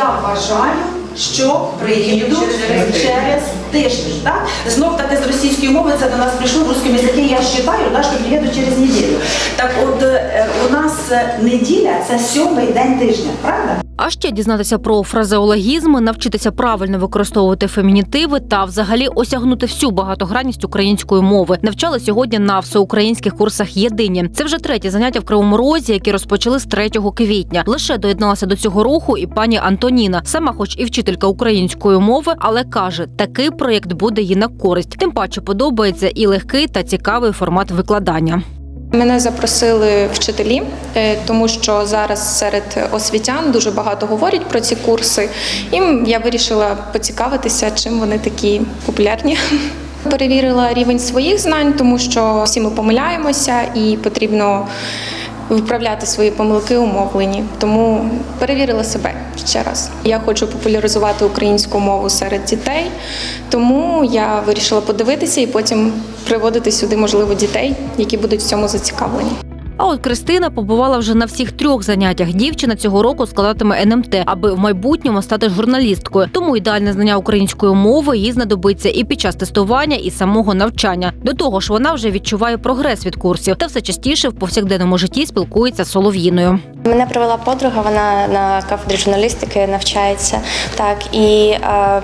Я вважаю, що приїду через тиждень. Так? Знов таки з російської мови це до нас прийшло в русському язикі, я вважаю, так, що приїду через неділю. Так от е, у нас е, неділя це сьомий день тижня, правда? А ще дізнатися про фразеологізми, навчитися правильно використовувати фемінітиви та взагалі осягнути всю багатогранність української мови. Навчали сьогодні на всеукраїнських курсах єдині. Це вже третє заняття в Кривому Розі, які розпочали з 3 квітня. Лише доєдналася до цього руху і пані Антоніна, сама, хоч і вчителька української мови, але каже, такий проєкт буде їй на користь. Тим паче подобається і легкий та цікавий формат викладання. Мене запросили вчителі, е, тому що зараз серед освітян дуже багато говорять про ці курси, і я вирішила поцікавитися, чим вони такі популярні. Перевірила рівень своїх знань, тому що всі ми помиляємося і потрібно виправляти свої помилки умовлені. Тому перевірила себе ще раз. Я хочу популяризувати українську мову серед дітей, тому я вирішила подивитися і потім приводити сюди, можливо, дітей, які будуть в цьому зацікавлені. А от Кристина побувала вже на всіх трьох заняттях. Дівчина цього року складатиме НМТ, аби в майбутньому стати журналісткою. Тому ідеальне знання української мови їй знадобиться і під час тестування, і самого навчання. До того ж, вона вже відчуває прогрес від курсів та все частіше в повсякденному житті спілкується з солов'їною. Мене привела подруга, вона на кафедрі журналістики навчається. Так, і е,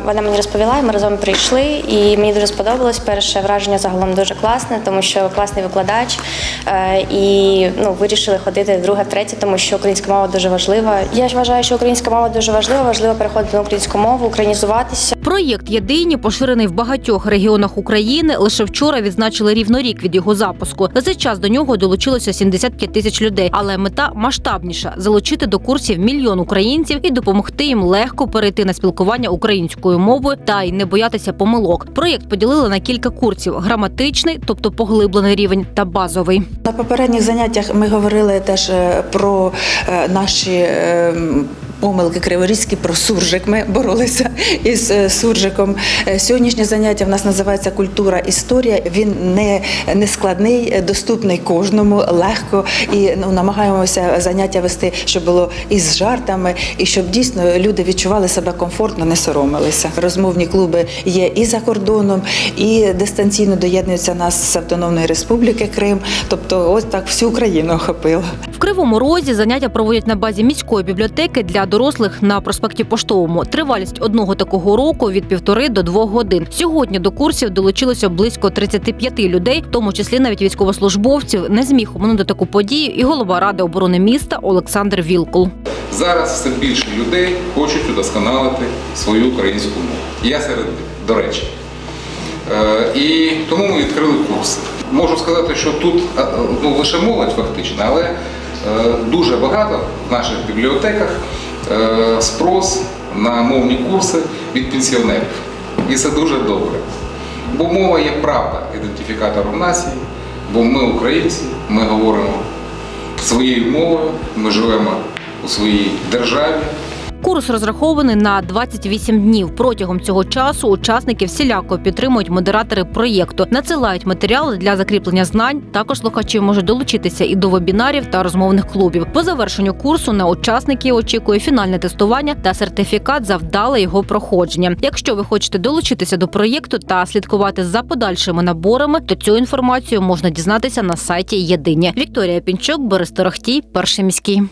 вона мені розповіла, і ми разом прийшли, і мені дуже сподобалось. Перше враження загалом дуже класне, тому що класний викладач. Е, і ну, вирішили ходити друге, третє, тому що українська мова дуже важлива. Я ж вважаю, що українська мова дуже важлива, важливо переходити на українську мову, українізуватися. Проєкт єдині поширений в багатьох регіонах України. Лише вчора відзначили рівно рік від його запуску. За час до нього долучилося 75 тисяч людей. Але мета масштабніша залучити до курсів мільйон українців і допомогти їм легко перейти на спілкування українською мовою та й не боятися помилок. Проєкт поділили на кілька курсів: граматичний, тобто поглиблений рівень, та базовий. На попередніх заняттях ми говорили теж е, про е, наші е, помилки криворізькі, про суржик. Ми боролися із е, суржиком. Е, Сьогоднішнє заняття в нас називається культура історія. Він не, не складний, е, доступний кожному, легко і ну, намагаємося заняття вести, щоб було і з жартами, і щоб дійсно люди відчували себе комфортно, не соромилися. Розмовні клуби є і за кордоном, і дистанційно доєднуються нас з Автономної Республіки Крим. Тобто, ось так всю Україну охопило. Кривому Розі заняття проводять на базі міської бібліотеки для дорослих на проспекті Поштовому. Тривалість одного такого року від півтори до двох годин. Сьогодні до курсів долучилося близько 35 людей, в тому числі навіть військовослужбовців. Не зміг оминути таку подію і голова ради оборони міста Олександр Вілкул. Зараз все більше людей хочуть удосконалити свою українську мову. Я серед до речі. Е, І тому ми відкрили курси. Можу сказати, що тут е, ну, лише молодь фактично, але дуже багато в наших бібліотеках е, спрос на мовні курси від пенсіонерів. І це дуже добре. Бо мова є правда ідентифікатором нації, бо ми українці, ми говоримо своєю мовою, ми живемо у своїй державі. Курс розрахований на 28 днів. Протягом цього часу учасники всіляко підтримують модератори проєкту, надсилають матеріали для закріплення знань. Також слухачі можуть долучитися і до вебінарів та розмовних клубів. По завершенню курсу на учасників очікує фінальне тестування та сертифікат за вдале його проходження. Якщо ви хочете долучитися до проєкту та слідкувати за подальшими наборами, то цю інформацію можна дізнатися на сайті Єдині. Вікторія Пінчук, Борис Торохтій, перший міський.